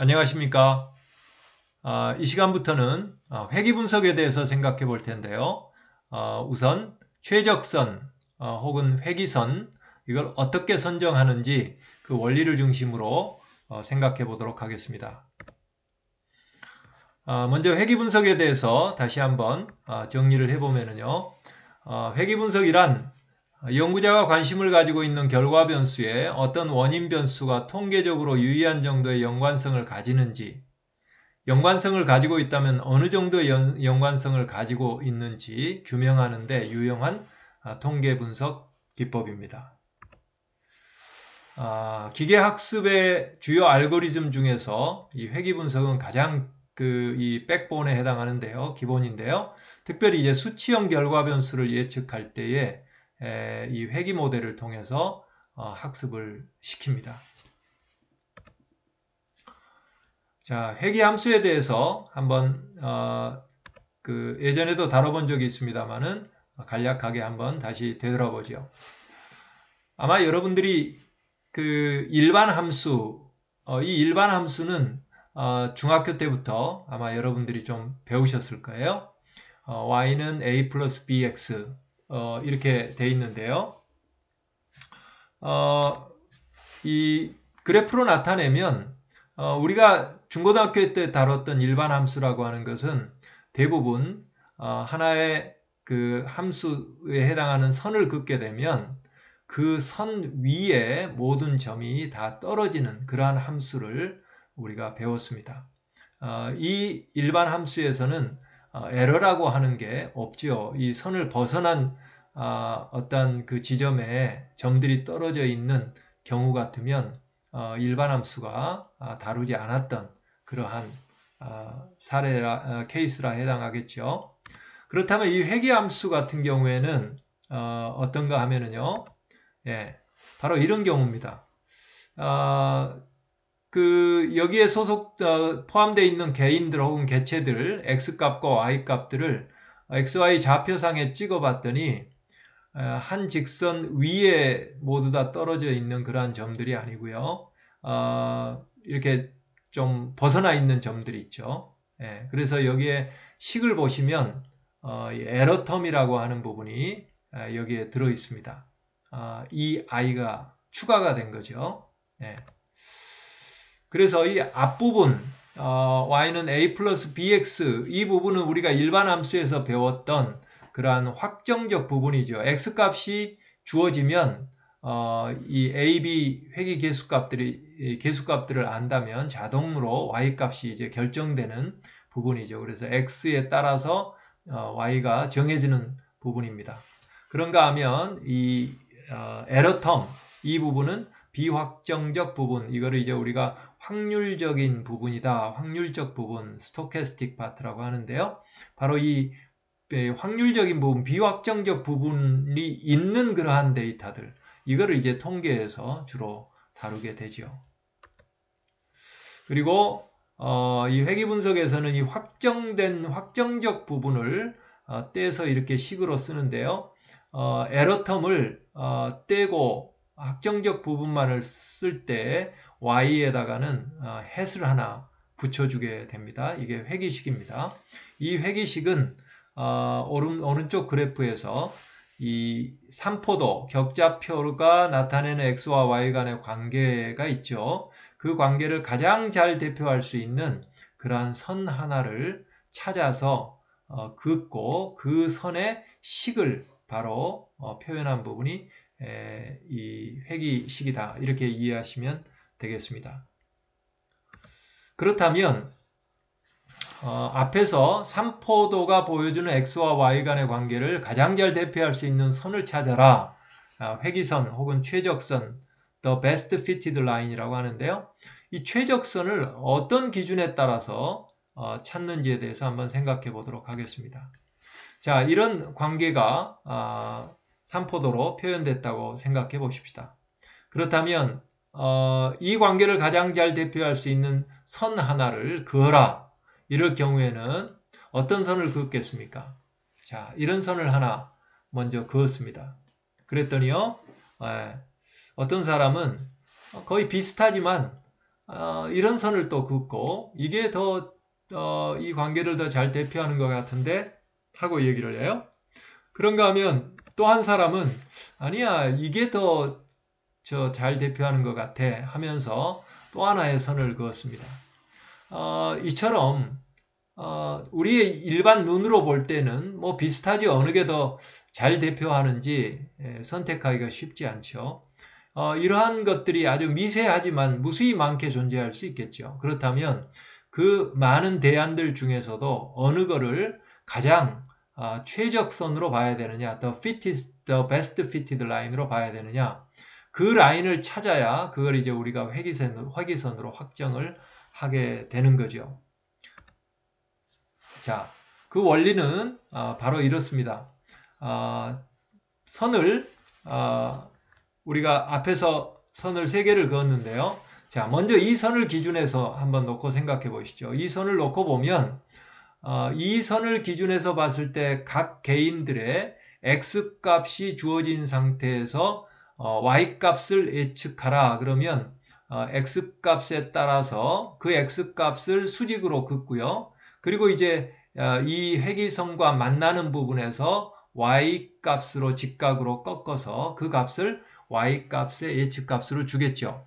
안녕하십니까. 아, 이 시간부터는 아, 회귀 분석에 대해서 생각해 볼 텐데요. 아, 우선 최적선 어, 혹은 회귀선 이걸 어떻게 선정하는지 그 원리를 중심으로 어, 생각해 보도록 하겠습니다. 먼저 회귀 분석에 대해서 다시 한번 정리를 해보면요. 어, 회귀 분석이란 연구자가 관심을 가지고 있는 결과 변수에 어떤 원인 변수가 통계적으로 유의한 정도의 연관성을 가지는지, 연관성을 가지고 있다면 어느 정도의 연, 관성을 가지고 있는지 규명하는데 유용한 아, 통계 분석 기법입니다. 아, 기계학습의 주요 알고리즘 중에서 이 회귀 분석은 가장 그 이 백본에 해당하는데요. 기본인데요. 특별히 이제 수치형 결과 변수를 예측할 때에 이 회귀 모델을 통해서 어, 학습을 시킵니다. 자, 회귀 함수에 대해서 한번 어, 그 예전에도 다뤄본 적이 있습니다만은 간략하게 한번 다시 되돌아보죠. 아마 여러분들이 그 일반 함수, 어, 이 일반 함수는 어, 중학교 때부터 아마 여러분들이 좀 배우셨을 거예요. 어, y는 a 플러스 bx 어, 이렇게 돼 있는데요. 어, 이 그래프로 나타내면 어, 우리가 중고등학교 때 다뤘던 일반 함수라고 하는 것은 대부분 어, 하나의 그 함수에 해당하는 선을 긋게 되면 그 선 위에 모든 점이 다 떨어지는 그러한 함수를 우리가 배웠습니다. 어, 이 일반 함수에서는 어, 에러라고 하는 게 없지요. 이 선을 벗어난 어, 어떤 그 지점에 점들이 떨어져 있는 경우 같으면 어, 일반 함수가 아, 다루지 않았던 그러한 어, 사례라 어, 케이스라 해당하겠죠. 그렇다면 이 회귀함수 같은 경우에는 어, 떤가 하면은요, 예, 바로 이런 경우입니다. 어, 그 여기에 소속 어, 포함되어 있는 개인들 혹은 개체들 x 값과 y 값들을 xy 좌표상에 찍어봤더니 어, 한 직선 위에 모두 다 떨어져 있는 그러한 점들이 아니고요. 어, 이렇게 좀 벗어나 있는 점들이 있죠. 예, 그래서 여기에 식을 보시면 어, 에러 텀이라고 하는 부분이 어, 여기에 들어 있습니다. 어, 이 i가 추가가 된 거죠. 예. 그래서 이 앞부분 어, y는 a 플러스 bx 이 부분은 우리가 일반 함수에서 배웠던 그러한 확정적 부분이죠. x 값이 주어지면 어, 이 a, b 회귀 계수값들이 계수값들을 안다면 자동으로 y 값이 이제 결정되는 부분이죠. 그래서 x에 따라서 어, y가 정해지는 부분입니다. 그런가 하면 이 어, 에러 텀 이 부분은 비확정적 부분 이거를 이제 우리가 확률적인 부분이다. 확률적 부분, 스토캐스틱 파트라고 하는데요. 바로 이 예, 확률적인 부분, 비확정적 부분이 있는 그러한 데이터들, 이거를 이제 통계에서 주로 다루게 되죠. 그리고 어, 이 회귀 분석에서는 이 확정된 확정적 부분을 어, 떼서 이렇게 식으로 쓰는데요. 어, 에러 텀을 어, 떼고 확정적 부분만을 쓸 때 y에다가는 어, 햇을 하나 붙여주게 됩니다. 이게 회기식입니다. 이 회기식은 어, 오른, 오른쪽 그래프에서 이 삼포도 격자표가 나타내는 x와 y 간의 관계가 있죠. 그 관계를 가장 잘 대표할 수 있는 그러한 선 하나를 찾아서 어, 긋고 그 선의 식을 바로 어, 표현한 부분이 에, 이 회기식이다 이렇게 이해하시면 되겠습니다. 그렇다면 어, 앞에서 삼포도가 보여주는 x와 y 간의 관계를 가장 잘 대표할 수 있는 선을 찾아라. 아, 회기선 혹은 최적선, the best fitted line이라고 하는데요. 이 최적선을 어떤 기준에 따라서 어, 찾는지에 대해서 한번 생각해 보도록 하겠습니다. 자, 이런 관계가 아, 삼포도로 표현됐다고 생각해 보십시다. 그렇다면 어, 이 관계를 가장 잘 대표할 수 있는 선 하나를 그어라. 이럴 경우에는 어떤 선을 그었겠습니까? 자, 이런 선을 하나 먼저 그었습니다. 그랬더니요, 에, 예, 어떤 사람은 거의 비슷하지만 어, 이런 선을 또 긋고 이게 더 어, 이 관계를 더 잘 대표하는 것 같은데 하고 얘기를 해요. 그런가 하면 또 한 사람은 아니야 이게 더 저 잘 대표하는 것 같아 하면서 또 하나의 선을 그었습니다. 어, 이처럼 어, 우리의 일반 눈으로 볼 때는 뭐 비슷하지 어느 게 더 잘 대표하는지 예, 선택하기가 쉽지 않죠. 어, 이러한 것들이 아주 미세하지만 무수히 많게 존재할 수 있겠죠. 그렇다면 그 많은 대안들 중에서도 어느 거를 가장 어, 최적선으로 봐야 되느냐, the fittest, the best fitted line으로 봐야 되느냐, 그 라인을 찾아야 그걸 이제 우리가 회기선으로, 회기선으로 확정을 하게 되는 거죠. 자, 그 원리는 어, 바로 이렇습니다. 어, 선을 어, 우리가 앞에서 선을 세 개를 그었는데요. 자, 먼저 이 선을 기준해서 한번 놓고 생각해 보시죠. 이 선을 놓고 보면 어, 이 선을 기준해서 봤을 때 각 개인들의 x 값이 주어진 상태에서 어, y 값을 예측하라 그러면 어, x 값에 따라서 그 x 값을 수직으로 긋고요. 그리고 이제 어, 이 회기선과 만나는 부분에서 y 값으로 직각으로 꺾어서 그 값을 y 값의 예측 값으로 주겠죠.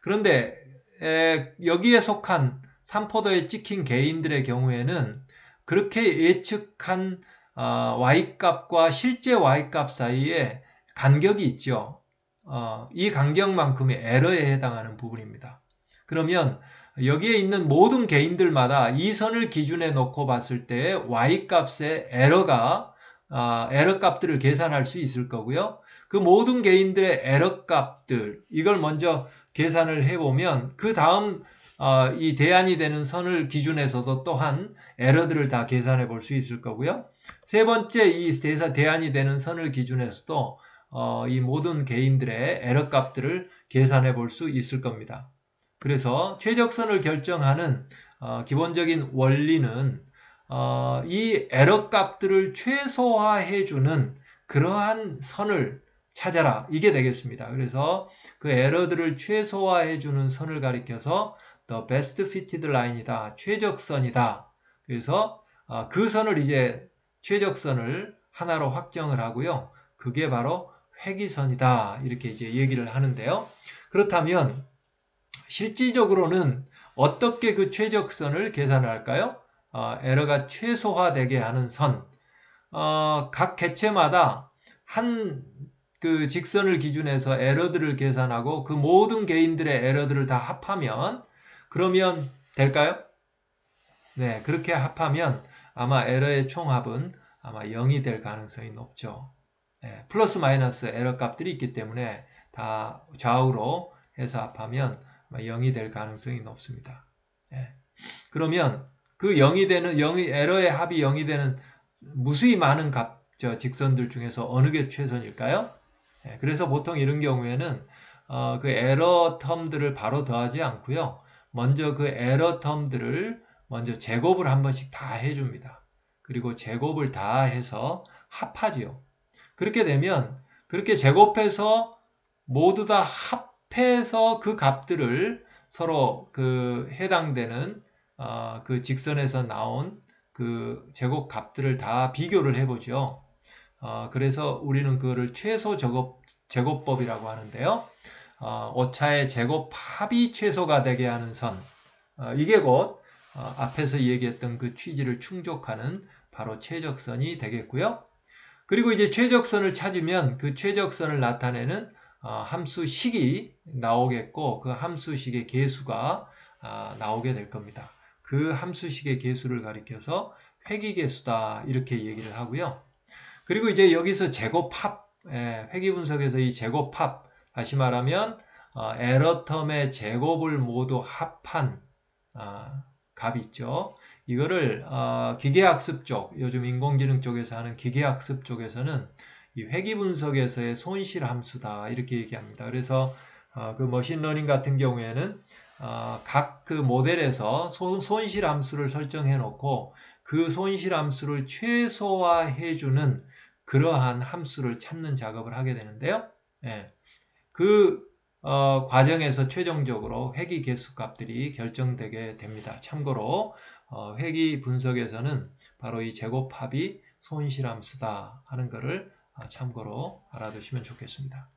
그런데 에, 여기에 속한 삼포도에 찍힌 개인들의 경우에는 그렇게 예측한 어, y 값과 실제 y 값 사이에 간격이 있죠. 어, 이 간격만큼의 에러에 해당하는 부분입니다. 그러면 여기에 있는 모든 개인들마다 이 선을 기준에 놓고 봤을 때 y 값의 에러가 어, 에러 값들을 계산할 수 있을 거고요. 그 모든 개인들의 에러 값들 이걸 먼저 계산을 해보면 그 다음 어, 이 대안이 되는 선을 기준해서도 또한 에러들을 다 계산해 볼 수 있을 거고요. 세 번째 이 대사 대안이 되는 선을 기준해서도 어, 이 모든 개인들의 에러 값들을 계산해 볼 수 있을 겁니다. 그래서 최적선을 결정하는 어, 기본적인 원리는 어, 이 에러 값들을 최소화해 주는 그러한 선을 찾아라. 이게 되겠습니다. 그래서 그 에러들을 최소화해 주는 선을 가리켜서 the best fitted line이다. 최적선이다. 그래서 어, 그 선을 이제 최적선을 하나로 확정을 하고요. 그게 바로 회기선이다. 이렇게 이제 얘기를 하는데요. 그렇다면 실질적으로는 어떻게 그 최적선을 계산을 할까요? 어, 에러가 최소화되게 하는 선. 어, 각 개체마다 한 그 직선을 기준해서 에러들을 계산하고 그 모든 개인들의 에러들을 다 합하면 그러면 될까요? 네, 그렇게 합하면 아마 에러의 총합은 아마 0이 될 가능성이 높죠. 네, 플러스 마이너스 에러 값들이 있기 때문에 다 좌우로 해서 합하면 0이 될 가능성이 높습니다. 네. 그러면 그 0이 되는 0이 에러의 합이 0이 되는 무수히 많은 값, 저 직선들 중에서 어느 게 최선일까요? 네, 그래서 보통 이런 경우에는 어, 그 에러 텀들을 바로 더하지 않고요. 먼저 그 에러 텀들을 먼저 제곱을 한 번씩 다 해줍니다. 그리고 제곱을 다 해서 합하지요. 그렇게 되면 그렇게 제곱해서 모두 다 합해서 그 값들을 서로 그 해당되는 어, 그 직선에서 나온 그 제곱 값들을 다 비교를 해보죠. 어, 그래서 우리는 그거를 최소 제곱, 제곱법이라고 하는데요. 어, 오차의 제곱 합이 최소가 되게 하는 선. 어, 이게 곧 어, 앞에서 얘기했던 그 취지를 충족하는 바로 최적선이 되겠고요. 그리고 이제 최적선을 찾으면 그 최적선을 나타내는 어, 함수식이 나오겠고 그 함수식의 개수가 아, 나오게 될 겁니다. 그 함수식의 개수를 가리켜서 회기개수다 이렇게 얘기를 하고요. 그리고 이제 여기서 제곱합, 예, 회기분석에서 이 제곱합, 다시 말하면 어, 에러 텀의 제곱을 모두 합한 어, 값 있죠. 이거를 어, 기계학습 쪽, 요즘 인공지능 쪽에서 하는 기계학습 쪽에서는 이 회기분석에서의 손실 함수다 이렇게 얘기합니다. 그래서 어, 그 머신러닝 같은 경우에는 어, 각그 모델에서 손, 손실 함수를 설정해 놓고 그 손실 함수를 최소화해 주는 그러한 함수를 찾는 작업을 하게 되는데요. 예. 그 어, 과정에서 최종적으로 회귀 개수 값들이 결정되게 됩니다. 참고로 어, 회귀 분석에서는 바로 이 제곱합이 손실함수다 하는 것을 어, 참고로 알아두시면 좋겠습니다.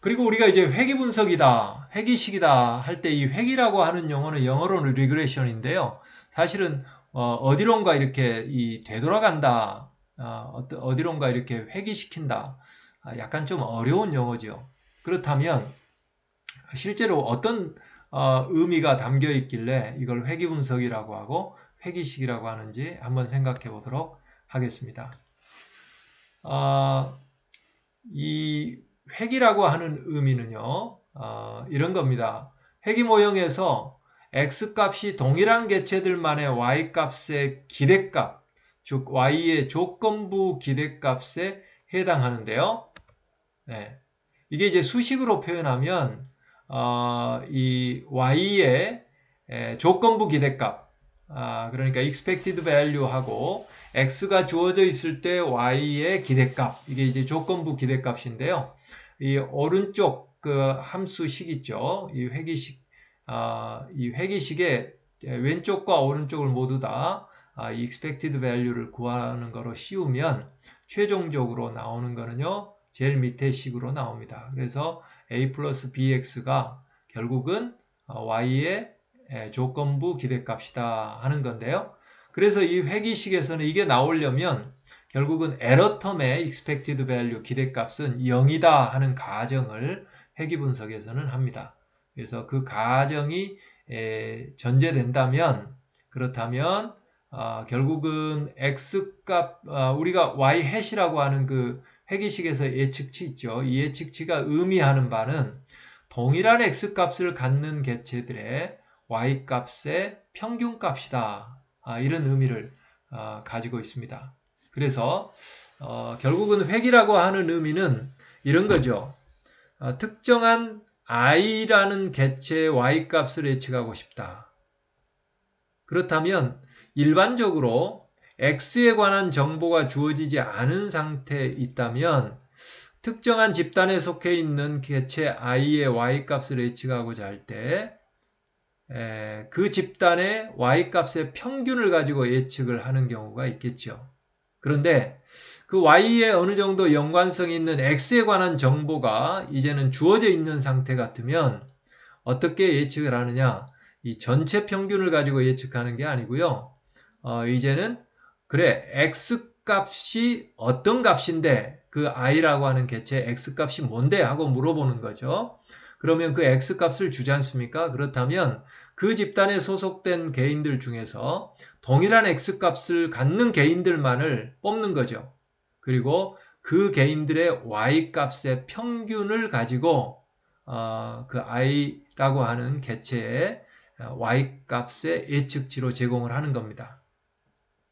그리고 우리가 이제 회귀 분석이다, 회귀식이다 할 때 이 회귀라고 하는 용어는 영어로는 리그레션인데요. 사실은 어, 디론가 이렇게 이 되돌아간다, 어, 어디론가 이렇게 회귀시킨다. 아, 약간 좀 어려운 용어죠. 그렇다면 실제로 어떤 어, 의미가 담겨 있길래 이걸 회귀 분석이라고 하고 회귀식이라고 하는지 한번 생각해 보도록 하겠습니다. 어, 이 회귀라고 하는 의미는요, 어, 이런 겁니다. 회귀 모형에서 x값이 동일한 개체들만의 y값의 기대값, 즉 y의 조건부 기대값에 해당하는데요. 네. 이게 이제 수식으로 표현하면 어, 이 y의 에, 조건부 기대값, 아, 그러니까 expected value하고 x가 주어져 있을 때 y의 기대값, 이게 이제 조건부 기대값인데요. 이 오른쪽 그 함수식 있죠. 이 회기식, 아, 이 회기식의 왼쪽과 오른쪽을 모두 다 아, 이 expected value를 구하는 거로 씌우면 최종적으로 나오는 거는요. 제일 밑에 식으로 나옵니다. 그래서 a 플러스 bx가 결국은 y의 조건부 기대값이다 하는 건데요. 그래서 이 회기식에서는 이게 나오려면 결국은 에러 텀의 expected value 기대값은 0이다 하는 가정을 회기 분석에서는 합니다. 그래서 그 가정이 전제된다면 그렇다면 어, 결국은 x값 어, 우리가 y hat이라고 하는 그 회기식에서 예측치 있죠. 이 예측치가 의미하는 바는 동일한 x값을 갖는 개체들의 y값의 평균값이다. 아, 이런 의미를 어, 가지고 있습니다. 그래서 어, 결국은 획이라고 하는 의미는 이런 거죠. 어, 특정한 i라는 개체의 y값을 예측하고 싶다. 그렇다면 일반적으로 x에 관한 정보가 주어지지 않은 상태에 있다면 특정한 집단에 속해 있는 개체 i의 y값을 예측하고자 할 때 그 집단의 y값의 평균을 가지고 예측을 하는 경우가 있겠죠. 그런데 그 y에 어느 정도 연관성이 있는 x에 관한 정보가 이제는 주어져 있는 상태 같으면 어떻게 예측을 하느냐? 이 전체 평균을 가지고 예측하는 게 아니고요. 어, 이제는 그래 x 값이 어떤 값인데 그 i라고 하는 개체 x 값이 뭔데 하고 물어보는 거죠. 그러면 그 x 값을 주지 않습니까? 그렇다면 그 집단에 소속된 개인들 중에서 동일한 x 값을 갖는 개인들만을 뽑는 거죠. 그리고 그 개인들의 y 값의 평균을 가지고 어, 그 i라고 하는 개체의 y 값의 예측치로 제공을 하는 겁니다.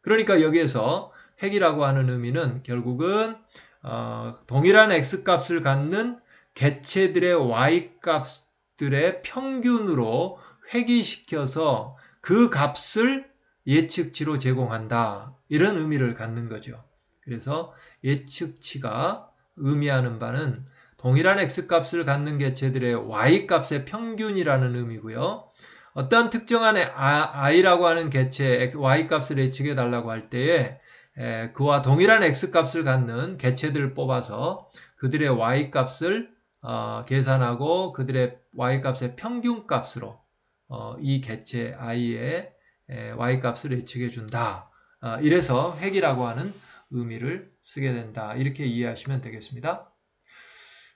그러니까 여기에서 핵이라고 하는 의미는 결국은 어, 동일한 x값을 갖는 개체들의 y값들의 평균으로 회귀시켜서 그 값을 예측치로 제공한다. 이런 의미를 갖는 거죠. 그래서 예측치가 의미하는 바는 동일한 x값을 갖는 개체들의 y값의 평균이라는 의미고요. 어떠한 특정한 i라고 하는 개체 y값을 예측해 달라고 할 때에 그와 동일한 x값을 갖는 개체들을 뽑아서 그들의 y값을 어, 계산하고 그들의 y값의 평균 값으로 어, 이 개체 i의 y값을 예측해 준다. 어, 이래서 획이라고 하는 의미를 쓰게 된다. 이렇게 이해하시면 되겠습니다.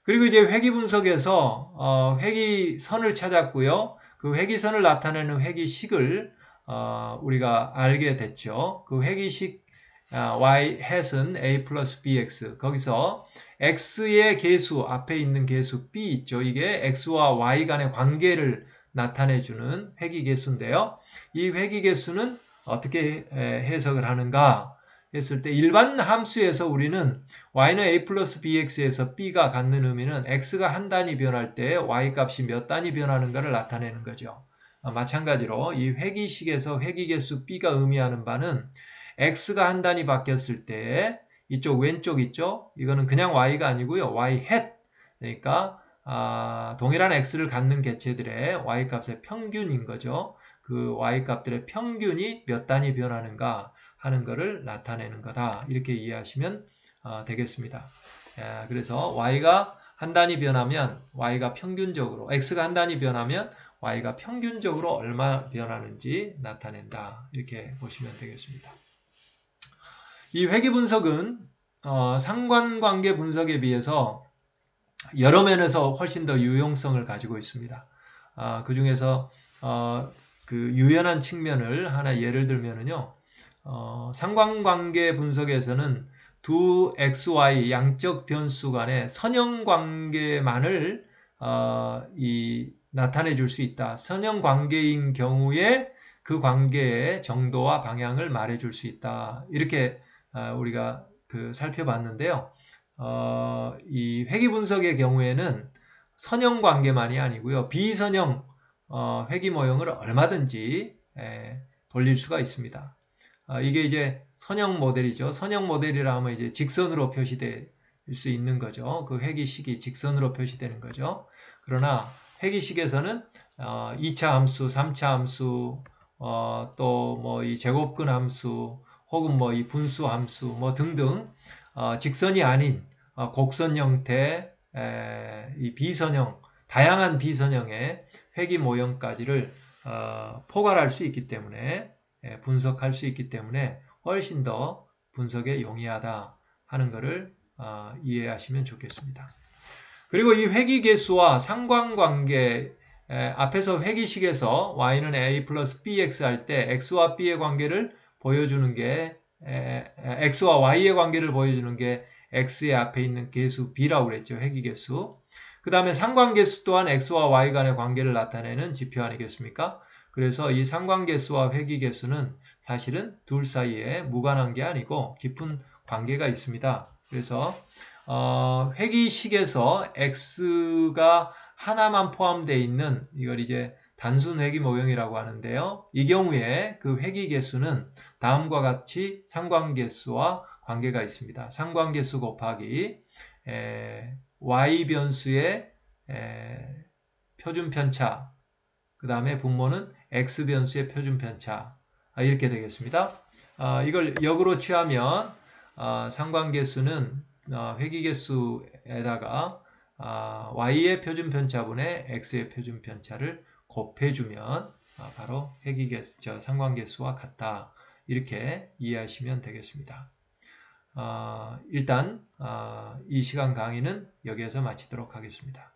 그리고 이제 회귀 분석에서 회귀 선을 찾았고요. 그 회기선을 나타내는 회기식을 어, 우리가 알게 됐죠. 그 회기식 어, y hat은 a 플러스 bx 거기서 x의 개수 앞에 있는 개수 b 있죠. 이게 x와 y 간의 관계를 나타내주는 회기개수인데요. 이 회기개수는 어떻게 해석을 하는가 했을 때 일반 함수에서 우리는 y는 a 플러스 bx에서 b가 갖는 의미는 x가 한 단위 변할 때 y 값이 몇 단위 변하는가를 나타내는 거죠. 아, 마찬가지로 이 회기식에서 회기개수 b가 의미하는 바는 x가 한 단위 바뀌었을 때 이쪽 왼쪽 있죠? 이거는 그냥 y가 아니고요. y hat 그러니까 아, 동일한 x를 갖는 개체들의 y값의 평균인 거죠. 그 y값들의 평균이 몇 단위 변하는가 하는 것을 나타내는 거다. 이렇게 이해하시면 어, 되겠습니다. 예, 그래서 y가 한 단위 변하면 y가 평균적으로 x가 한 단위 변하면 y가 평균적으로 얼마 변하는지 나타낸다. 이렇게 보시면 되겠습니다. 이 회귀 분석은 어, 상관관계 분석에 비해서 여러 면에서 훨씬 더 유용성을 가지고 있습니다. 아, 그 중에서 어, 그 유연한 측면을 하나 예를 들면은요. 어, 상관관계 분석에서는 두 xy 양적 변수 간의 선형 관계만을 어, 이 나타내 줄 수 있다. 선형 관계인 경우에 그 관계의 정도와 방향을 말해 줄 수 있다. 이렇게 어, 우리가 그 살펴봤는데요. 어, 이 회귀 분석의 경우에는 선형 관계만이 아니고요. 비선형 어, 회귀 모형을 얼마든지 에, 돌릴 수가 있습니다. 어, 이게 이제 선형 모델이죠. 선형 모델이라 하면 이제 직선으로 표시될 수 있는 거죠. 그 회귀식이 직선으로 표시되는 거죠. 그러나 회귀식에서는 어, 2차 함수, 3차 함수, 어, 또뭐 이 제곱근 함수, 혹은 뭐 이 분수 함수 뭐 등등 어, 직선이 아닌 어, 곡선 형태, 에, 이 비선형, 다양한 비선형의 회귀 모형까지를 어, 포괄할 수 있기 때문에 에, 분석할 수 있기 때문에 훨씬 더 분석에 용이하다 하는 것을 어, 이해하시면 좋겠습니다. 그리고 이 회귀 개수와 상관관계 에, 앞에서 회귀식에서 y는 a 플러스 bx 할 때 x와 b의 관계를 보여주는 게 에, x와 y의 관계를 보여주는 게 x의 앞에 있는 개수 b라고 그랬죠. 회귀 개수. 그 다음에 상관계수 또한 x와 y 간의 관계를 나타내는 지표 아니겠습니까? 그래서 이 상관계수와 회귀계수는 사실은 둘 사이에 무관한 게 아니고 깊은 관계가 있습니다. 그래서 어, 회귀식에서 x가 하나만 포함되어 있는 이걸 이제 단순 회귀 모형이라고 하는데요. 이 경우에 그 회귀 개수는 다음과 같이 상관계수와 관계가 있습니다. 상관계수 곱하기 에, y 변수의 에, 표준 편차 그 다음에 분모는 x 변수의 표준 편차 아, 이렇게 되겠습니다. 아, 이걸 역으로 취하면 아, 상관계수는 어, 회귀계수에다가 아, y의 표준 편차분의 x의 표준 편차를 곱해주면 아, 바로 회귀계수, 저 상관계수와 같다. 이렇게 이해하시면 되겠습니다. 아, 일단 아, 이 시간 강의는 여기에서 마치도록 하겠습니다.